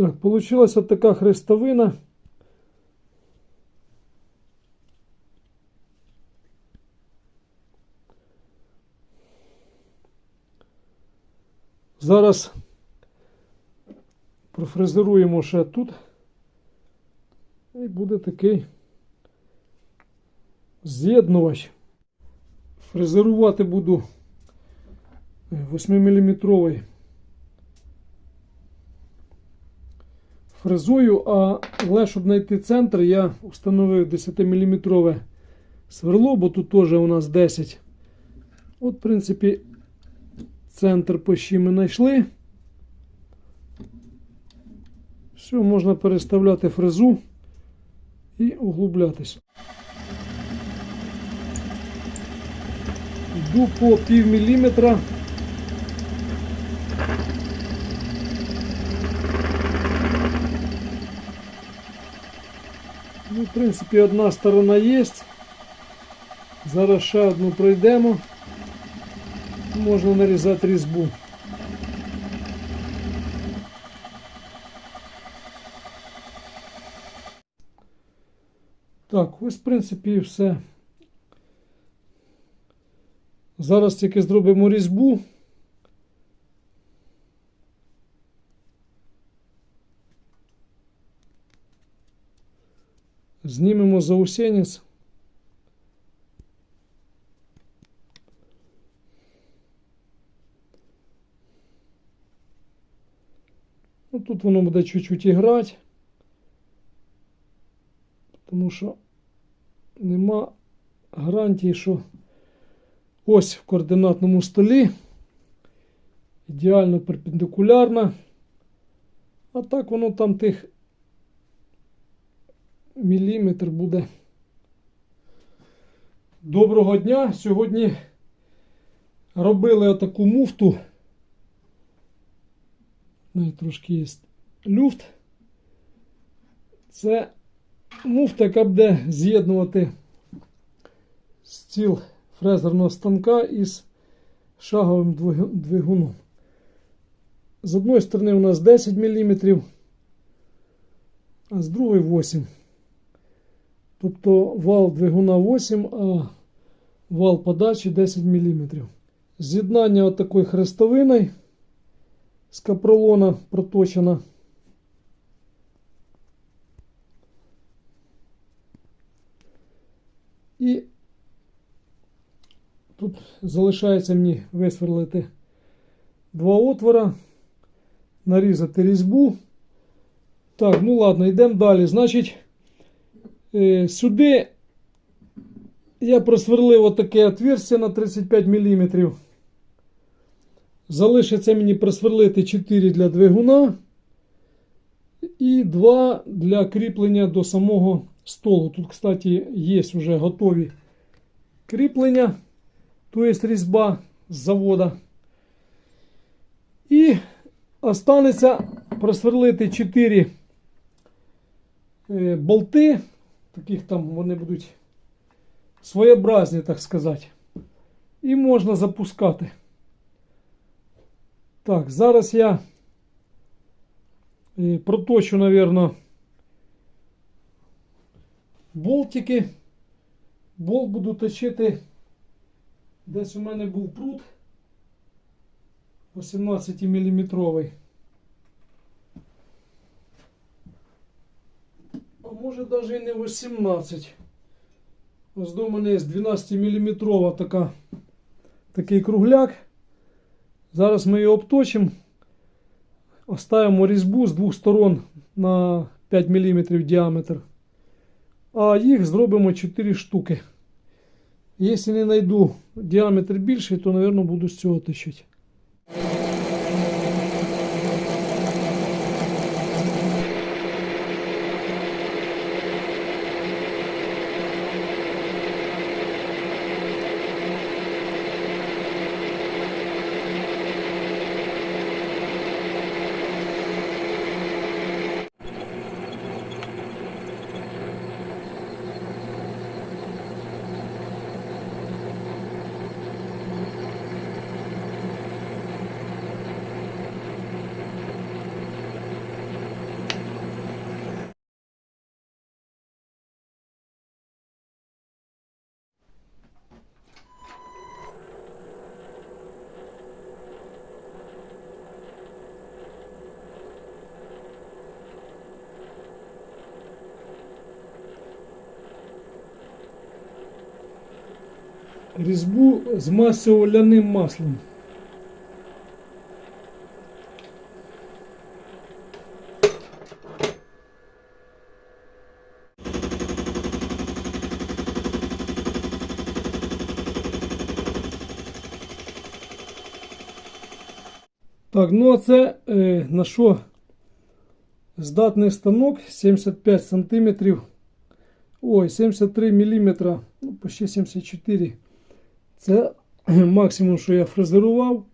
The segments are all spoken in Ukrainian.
Так, получилась от така хрестовина. Зараз профрезеруємо ще тут. І буде такий з'єднувач. Фрезерувати буду 8-мм фрезою, а але щоб знайти центр, я встановив 10-мм сверло, бо тут теж у нас 10. От, в принципі, центр пощі ми знайшли. Все, можна переставляти фрезу і углублятись. Йду по пів міліметра. Ну, в принципі, одна сторона є. Зараз ще одну пройдемо. Можна нарізати різьбу. Так, ось, в принципі, все. Зараз тільки зробимо різьбу. Знімемо заусенець. Ну, тут воно буде чуть-чуть іграти, тому що нема гарантії, що ось в координатному столі ідеально перпендикулярно. А так воно там тих міліметр буде. Доброго дня! Сьогодні робили отаку муфту. Ну трошки є люфт. Це муфта, яка буде з'єднувати стіл фрезерного станка із шаговим двигуном. З одної сторони у нас 10 мм, а з другої 8 Тобто вал двигуна 8, а вал подачі 10 мм. З'єднання отакої хрестовиною з капролона проточена. І тут залишається мені висверлити два отвора, нарізати різьбу. Так, ну ладно, йдемо далі. Значить, сюди я просверлив отаке отверстие на 35 мм. Залишиться мені просверлити 4 для двигуна і 2 для кріплення до самого столу. Тут, кстати, є вже готові кріплення, тобто різьба з завода. І останеться просверлити 4 е, болти. Таких там вони будуть своєобразні, так сказати. І можна запускати. Так, зараз я е, проточу, наверное, болтики. Болт буду точити. Десь у мене був прут 18 мм. Може навіть і не 18. Ось до мене є 12 мм така, такий кругляк. Зараз ми його обточимо, оставимо різьбу з двох сторон на 5 мм діаметр. А їх зробимо 4 штуки. Якщо не знайду діаметр більший, то, мабуть, буду з цього точити. Різьбу змащував ляним маслом. Так, ну а це е, на що здатний станок 75 см. Ой, 73 мм, ну, почти 74 Це максимум, що я фрезерував.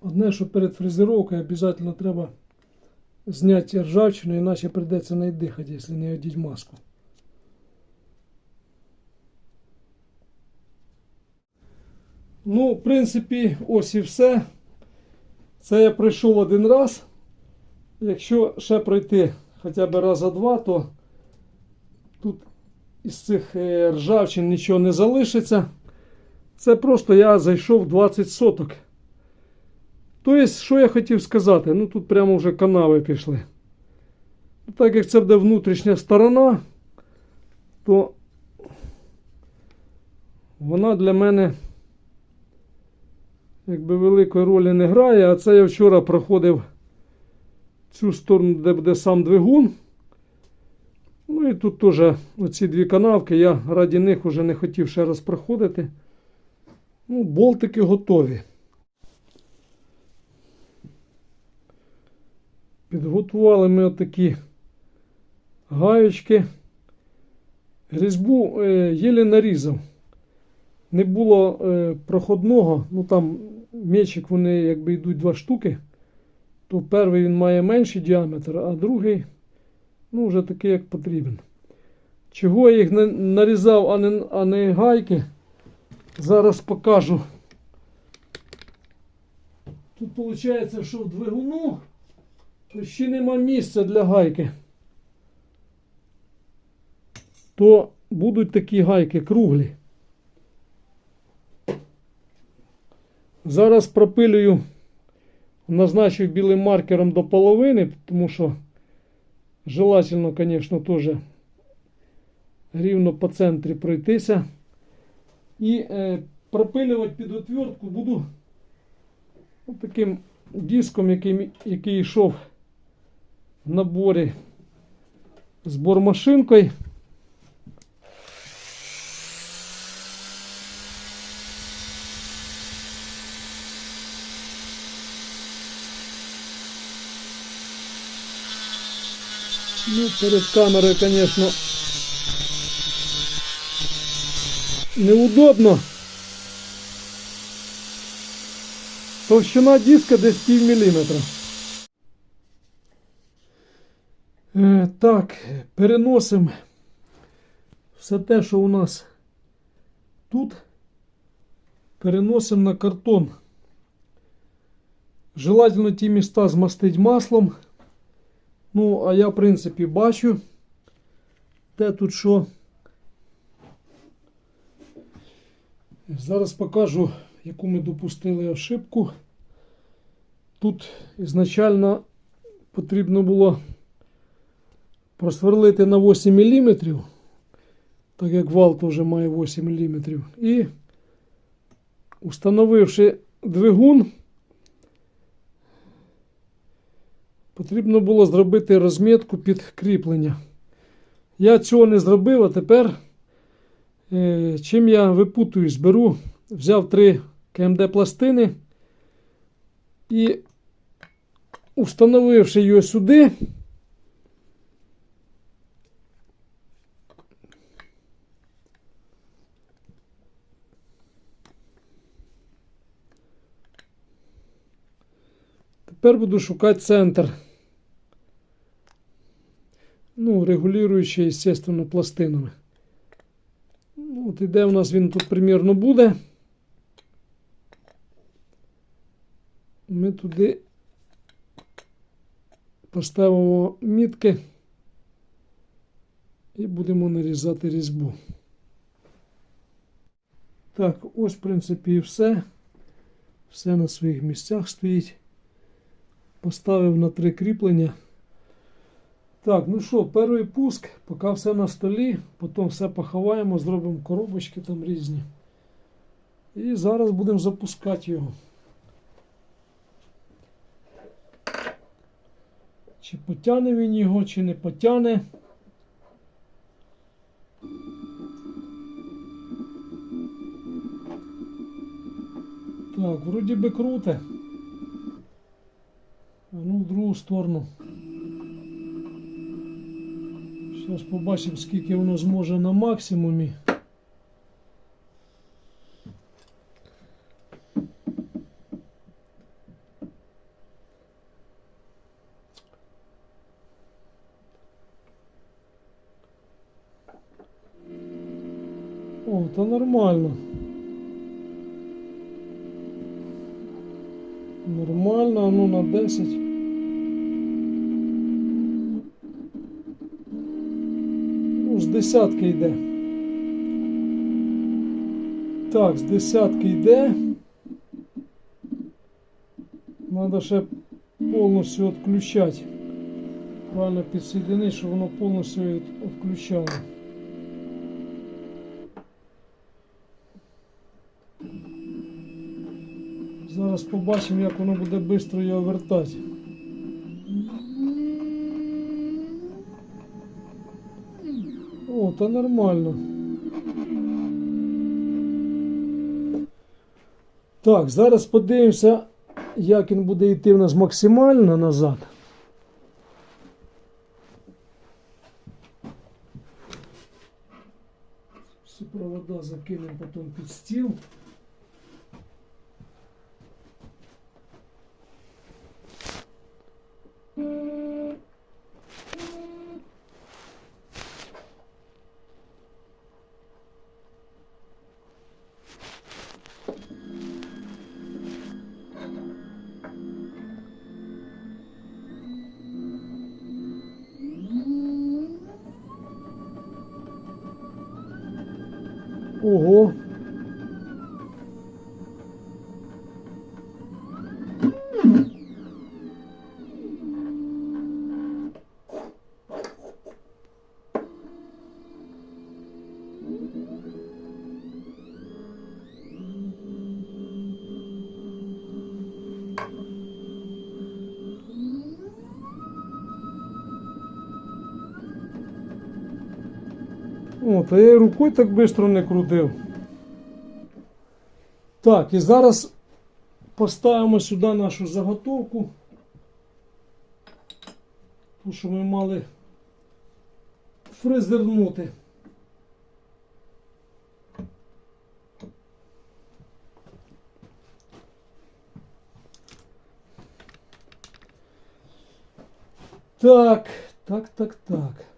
Одне, що перед фрезеровкою обов'язково треба зняти ржавчину, іначе прийдеться не дихати, якщо не одіть маску. Ну, в принципі, ось і все. Це я пройшов один раз. Якщо ще пройти хоча б раза два, то тут із цих е, ржавчин нічого не залишиться. Це просто я зайшов 20 соток. Тобто, що я хотів сказати? Ну тут прямо вже канави пішли. Так як це буде внутрішня сторона, то вона для мене якби великої ролі не грає. А це я вчора проходив цю сторону, де буде сам двигун. Ну і тут теж оці дві канавки, я раді них вже не хотів ще раз проходити. Ну, болтики готові. Підготували ми отакі гаючки. Різьбу е, єлі нарізав. Не було е, проходного, ну там мечик вони якби йдуть два штуки, то перший він має менший діаметр, а другий ну, вже такий, як потрібен. Чого я їх на- нарізав, а не, а не гайки, зараз покажу. Тут виходить, що в двигуну ще нема місця для гайки. То будуть такі гайки круглі. Зараз пропилюю, назначив білим маркером до половини, тому що желательно, звісно, теж рівно по центрі пройтися. І е, пропилювати під отвертку буду таким диском, який, який йшов в наборі з бормашинкою. Ну, перед камерою, конечно, неудобно. Товщина диска десь пів міліметра. Е, так, переносимо все те, що у нас тут, переносимо на картон. Желательно ті міста змастити маслом. Ну, а я, в принципі, бачу, де тут що. Зараз покажу, яку ми допустили ошибку. Тут ізначально потрібно було просверлити на 8 мм, так як вал теж має 8 мм. І установивши двигун, Потрібно було зробити розмітку під кріплення. Я цього не зробив, а тепер, чим я випутуюсь, беру, взяв три КМД пластини і, установивши його сюди, тепер буду шукати центр. Ну, регулюючи, естественно, пластинами. От і де у нас він тут примірно буде. Ми туди поставимо мітки і будемо нарізати різьбу. Так, ось, в принципі, і все. Все на своїх місцях стоїть. Поставив на три кріплення. Так, ну що, перший пуск, поки все на столі, потім все поховаємо, зробимо коробочки там різні. І зараз будемо запускати його. Чи потягне він його, чи не потягне. Так, вроді би круте. А ну в другу сторону. Зараз побачимо, скільки воно зможе на максимумі. О, то нормально. Нормально, ну на 10. Десятки йде. Так, з десятки йде. Надо ще повністю відключати. Правильно підсоединити, щоб воно повністю відключало. Зараз побачимо, як воно буде швидко його вертати. О, та нормально. Так, зараз подивимося, як він буде йти в нас максимально назад. Всі провода закинемо потім під стіл. Та я рукою так швидко не крутив. Так, і зараз поставимо сюди нашу заготовку. Ту, що ми мали фрезернути. Так, так, так, так.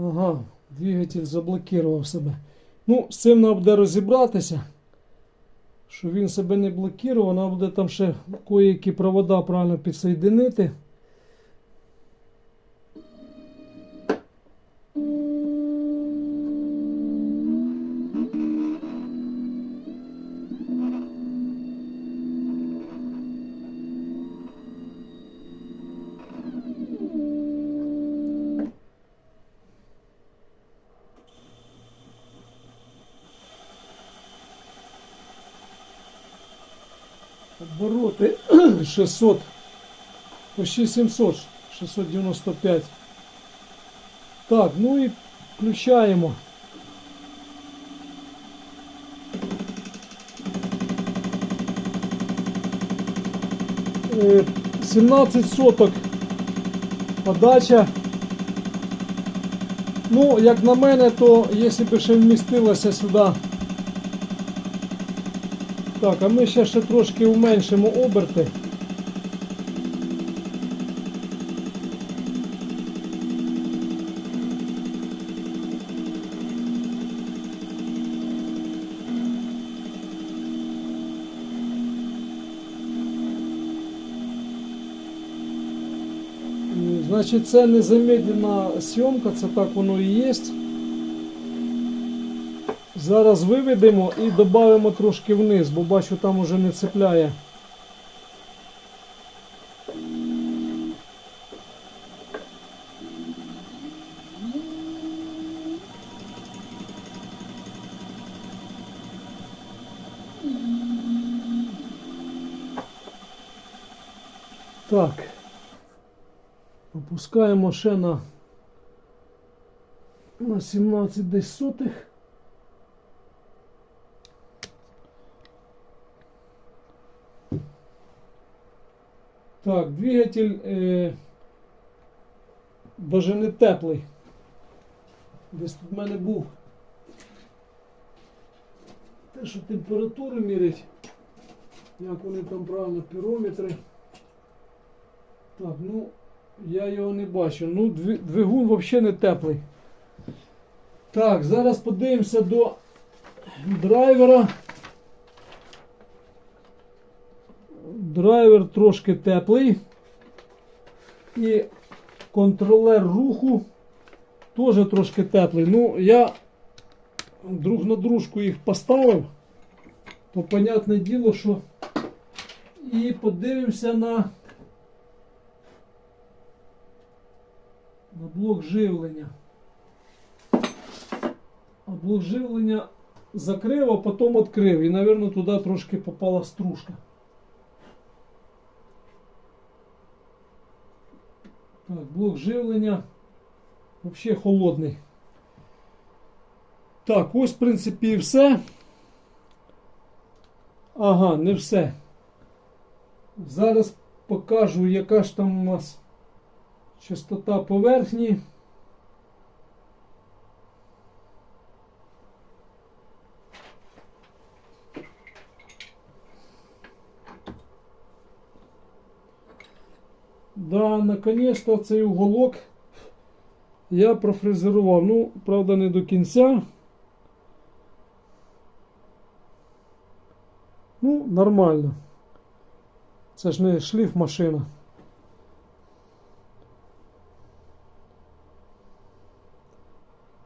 Ага, двигатель заблокував себе. Ну, з цим треба буде розібратися. Що він себе не блокував, треба буде там ще кое-які провода правильно підсоєдинити. 600, почти 700, 695. Так, ну і включаємо. Е, 17 соток подача. Ну, як на мене, то якщо б ще вмістилося сюди. Так, а ми ще, ще трошки уменшимо оберти. Значить, це не замедлена сьомка, це так воно і є. Зараз виведемо і додамо трошки вниз, бо бачу там уже не цепляє. Так. Опускаємо ще на, на 17 десь сотих. Так, двигатель е, даже не теплий. Десь тут в мене був. Те, що температуру мірять. Як вони там правильно, пірометри. Так, ну, я його не бачу. Ну, двигун взагалі не теплий. Так, зараз подивимося до драйвера. Драйвер трошки теплий. І контролер руху теж трошки теплий. Ну, я друг на дружку їх поставив. То понятне діло, що і подивимося на, блок живлення. А блок живлення закрив, а потім відкрив. І, мабуть, туди трошки попала стружка. Так, блок живлення взагалі холодний. Так, ось, в принципі, і все. Ага, не все. Зараз покажу, яка ж там у нас частота поверхні. Да, наконец-то цей уголок я профрезерував. Ну, правда, не до кінця. Ну, нормально. Це ж не шліф машина.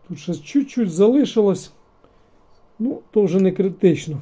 Тут ще чуть-чуть залишилось. Ну, то вже не критично.